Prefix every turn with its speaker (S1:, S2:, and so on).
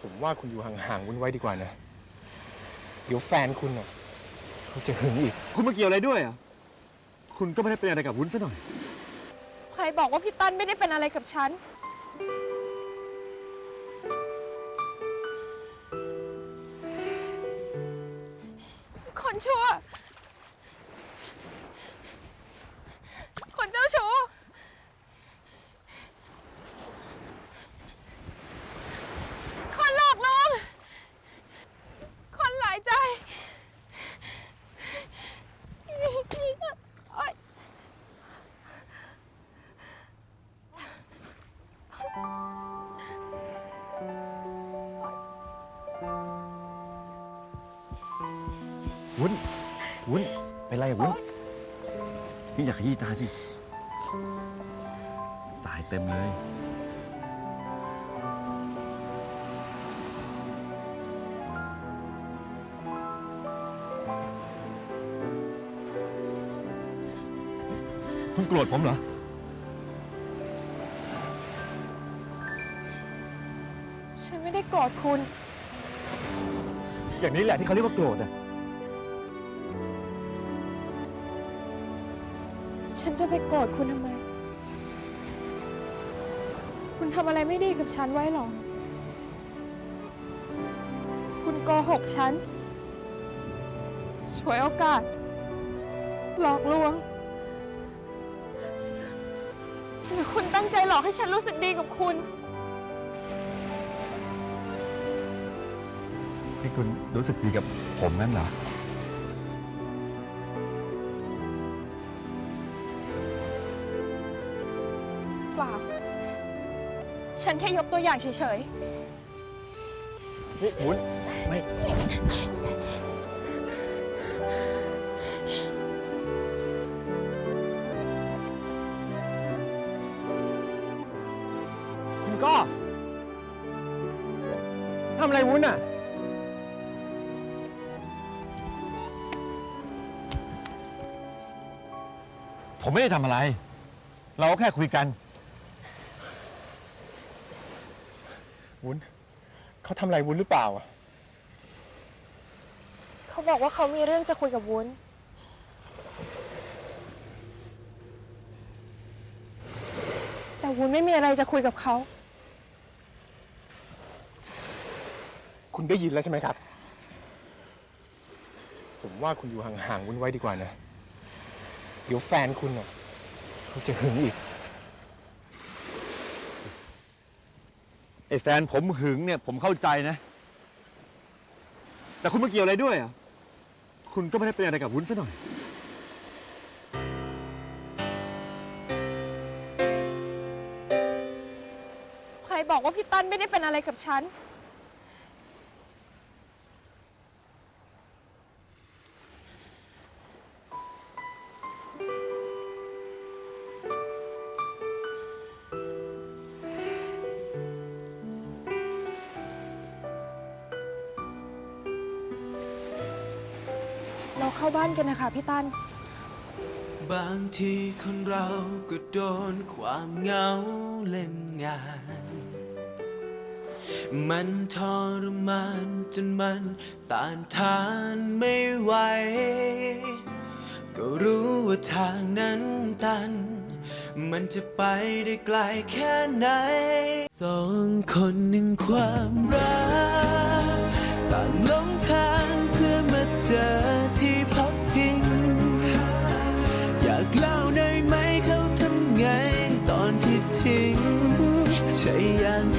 S1: ผมว่าคุณอยู่ห่างๆวุ้นไว้ดีกว่านะ เดี๋ยวแฟนคุณน่ะเขาจะหึงอีก
S2: คุณมาเกี่ยวอะไรด้วยอะ คุณก็ไม่ได้เป็นอะไรกับวุ้นซะหน่อย
S3: ใครบอกว่าพี่ตั้นไม่ได้เป็นอะไรกับฉัน คนชั่ว คนเจ้าชู้ คนหลอกลวง คนหลายใจ
S2: วุ้น วุ้น เป็นไรอะวุ้น นี่อยากขยี้ตาสิ สายเต็มเลย คุณโกรธผมเหรอ
S3: ฉันไม่ได้โกรธคุณ
S2: อย่างนี้แหละที่เขาเรียกว่าโกรธอะ
S3: ฉันจะไปโกรธคุณทำไม คุณทำอะไรไม่ดีกับฉันไว้หรอ คุณโกหกฉัน ช่วยโอกาส หลอกลวง ตั้งใจหลอกให้ฉันรู้สึกดีกับคุณ
S2: ที่คุณรู้สึกดีกับผมนั่นเหรอ
S3: เปล่า ฉันแค่ยกตัวอย่างเฉย
S2: นี่วุ้นไม่
S1: ก็ทำอะไรวุ้นอะ
S2: ผมไม่ได้ทำอะไร เราก็แค่คุยกัน
S1: วุ้นเขาทำอะไรวุ้นหรือเปล่าอะ
S3: ๆเขาบอกว่าเขามีเรื่องจะคุยกับวุ้น แต่วุ้นไม่มีอะไรจะคุยกับเขา
S1: คุณได้ยินแล้วใช่ไหมครับ ผมว่าคุณอยู่ห่างๆวุ้นไว้ดีกว่านะ เดี๋ยวแฟนคุณน่ะเขาจะหึงอีก
S2: ไอ้แฟนผมหึงเนี่ยผมเข้าใจนะ แต่คุณมาเกี่ยวอะไรด้วยอะ คุณก็ไม่ได้เป็นอะไรกับวุ้นซะหน่อย
S3: ใครบอกว่าพี่ตั้นไม่ได้เป็นอะไรกับฉัน เราเข้าบ้านกันนะคะพี่ตั้น
S4: บางทีคนเราก็โดนความเหงาเล่นงาน มันทรมานจนมันต้านทานไม่ไหว ก็รู้ว่าทางนั้นตัน มันจะไปได้ไกลแค่ไหน สองคนหนึ่งความรัก ต่างหลงทางเพื่อมาเจอากเล่าได้ไหมเขาทำไง ตอนที่ทิ้งใช่ยัง